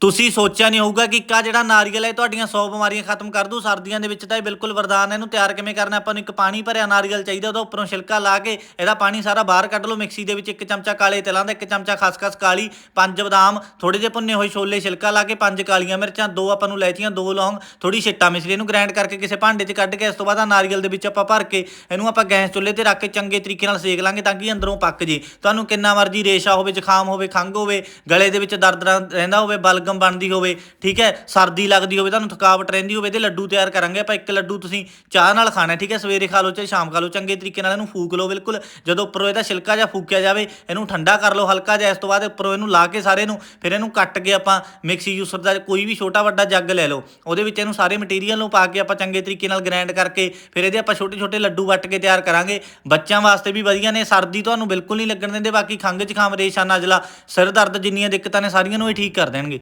ਤੁਸੀਂ ਸੋਚਿਆ ਨਹੀਂ ਹੋਊਗਾ ਕਿ ਇੱਕਾ ਜਿਹੜਾ ਨਾਰੀਅਲ ਹੈ ਤੁਹਾਡੀਆਂ 100 ਬਿਮਾਰੀਆਂ ਖਤਮ ਕਰ ਦੂ ਸਰਦੀਆਂ ਦੇ ਵਿੱਚ ਤਾਂ ਇਹ ਬਿਲਕੁਲ ਵਰਦਾਨ ਹੈ, ਇਹਨੂੰ ਤਿਆਰ ਕਿਵੇਂ ਕਰਨਾ ਆਪਾਂ ਨੂੰ ਇੱਕ ਪਾਣੀ ਭਰਿਆ ਨਾਰੀਅਲ ਚਾਹੀਦਾ, ਉਹਦਾ ਉੱਪਰੋਂ ਛਿਲਕਾ ਲਾ ਕੇ ਇਹਦਾ ਪਾਣੀ ਸਾਰਾ ਬਾਹਰ ਕੱਢ ਲਓ, ਮਿਕਸੀ ਦੇ ਵਿੱਚ ਇੱਕ ਚਮਚਾ ਕਾਲੇ ਤਿਲਾਂ ਦਾ, ਇੱਕ ਚਮਚਾ ਖਸਖਸ ਕਾਲੀ, ਪੰਜ ਬਦਾਮ ਥੋੜੇ ਜਿਹੇ ਭੁੰਨੇ ਹੋਏ ਛੋਲੇ, ਛਿਲਕਾ ਲਾ ਕੇ ਪੰਜ ਕਾਲੀਆਂ ਮਿਰਚਾਂ, ਦੋ ਆਪਾਂ ਨੂੰ ਇਲਾਇਚੀਆਂ, ਦੋ ਲੌਂਗ ਥੋੜੀ ਛਿੱਟਾ ਮਿਸਰੀ ਇਹਨੂੰ ਗ੍ਰਾਈਂਡ ਕਰਕੇ ਕਿਸੇ ਭਾਂਡੇ 'ਚ ਕੱਢ ਕੇ ਇਸ ਤੋਂ ਬਾਅਦ ਆ ਨਾਰੀਅਲ ਦੇ ਵਿੱਚ ਆਪਾਂ ਭਰ ਕੇ ਇਹਨੂੰ ਆਪਾਂ ਗੈਸ ਚੁੱਲ੍ਹੇ ਤੇ ਰੱਖ ਕੇ ਚੰਗੇ ਤਰੀਕੇ ਨਾਲ ਸੇਕ ਲਾਂਗੇ ਤਾਂ ਕਿ ਅੰਦਰੋਂ ਪੱਕ ਜੇ। ਤੁਹਾਨੂੰ ਕਿੰਨਾ ਮਰਜ਼ੀ ਰੇਸ਼ਾ ਹੋਵੇ, ਜ਼ੁਕਾਮ ਹੋਵੇ, ਖੰਘ ਹੋਵੇ, ਗਲੇ ਦੇ ਵਿੱਚ ਦਰਦ ਰਹਿੰਦਾ ਹੋਵੇ ਬਲਗ ਬਲਗਮ ਬਣਦੀ ਹੋਵੇ, ਠੀਕ ਹੈ? ਸਰਦੀ ਲੱਗਦੀ ਹੋਵੇ, ਤੁਹਾਨੂੰ ਥਕਾਵਟ ਰਹਿੰਦੀ ਹੋਵੇ ਤੇ ਲੱਡੂ ਤਿਆਰ ਕਰਾਂਗੇ ਆਪਾਂ। ਇੱਕ ਲੱਡੂ ਤੁਸੀਂ ਚਾਹ ਨਾਲ ਖਾਣਾ, ਠੀਕ ਹੈ? ਸਵੇਰੇ ਖਾ ਲਓ, ਚਾਹੇ ਸ਼ਾਮ ਖਾ ਲਓ, ਚੰਗੇ ਤਰੀਕੇ ਨਾਲ ਇਹਨੂੰ ਫੂਕ ਲਓ ਬਿਲਕੁਲ। ਜਦੋਂ ਉੱਪਰੋਂ ਇਹਦਾ ਛਿਲਕਾ ਜਾਂ ਫੂਕਿਆ ਜਾਵੇ, ਇਹਨੂੰ ਠੰਡਾ ਕਰ ਲਓ ਹਲਕਾ ਜਿਹਾ, ਇਸ ਤੋਂ ਬਾਅਦ ਉੱਪਰੋਂ ਇਹਨੂੰ ਲਾ ਕੇ ਸਾਰੇ ਨੂੰ, ਫਿਰ ਇਹਨੂੰ ਕੱਟ ਕੇ ਆਪਾਂ ਮਿਕਸੀ ਯੂਸਰ ਦਾ ਕੋਈ ਵੀ ਛੋਟਾ ਵੱਡਾ ਜੱਗ ਲੈ ਲਓ। ਉਹਦੇ ਵਿੱਚ ਇਹਨੂੰ ਸਾਰੇ ਮਟੀਰੀਅਲ ਨੂੰ ਪਾ ਕੇ ਆਪਾਂ ਚੰਗੇ ਤਰੀਕੇ ਨਾਲ ਗ੍ਰਾਈਂਡ ਕਰਕੇ, ਫਿਰ ਇਹਦੇ ਆਪਾਂ ਛੋਟੇ ਛੋਟੇ ਲੱਡੂ ਵੱਟ ਕੇ ਤਿਆਰ ਕਰਾਂਗੇ। ਬੱਚਿਆਂ ਵਾਸਤੇ ਵੀ ਵਧੀਆ ਨੇ, ਸਰਦੀ ਤੁਹਾਨੂੰ ਬਿਲਕੁਲ ਨਹੀਂ ਲੱਗਣ ਦਿੰਦੇ, ਬਾਕੀ ਖੰਘ ਜ਼ੁਕਾਮ ਰੇਸ਼ਾ, ਨਜ਼ਲਾ, ਸਿਰ ਦਰਦ ਜਿੰਨੀਆਂ ਦਿੱਕਤਾਂ ਨੇ, ਸਾਰੀਆਂ ਨੂੰ ਇਹ ਠੀਕ ਕਰ ਦੇਣਗੇ।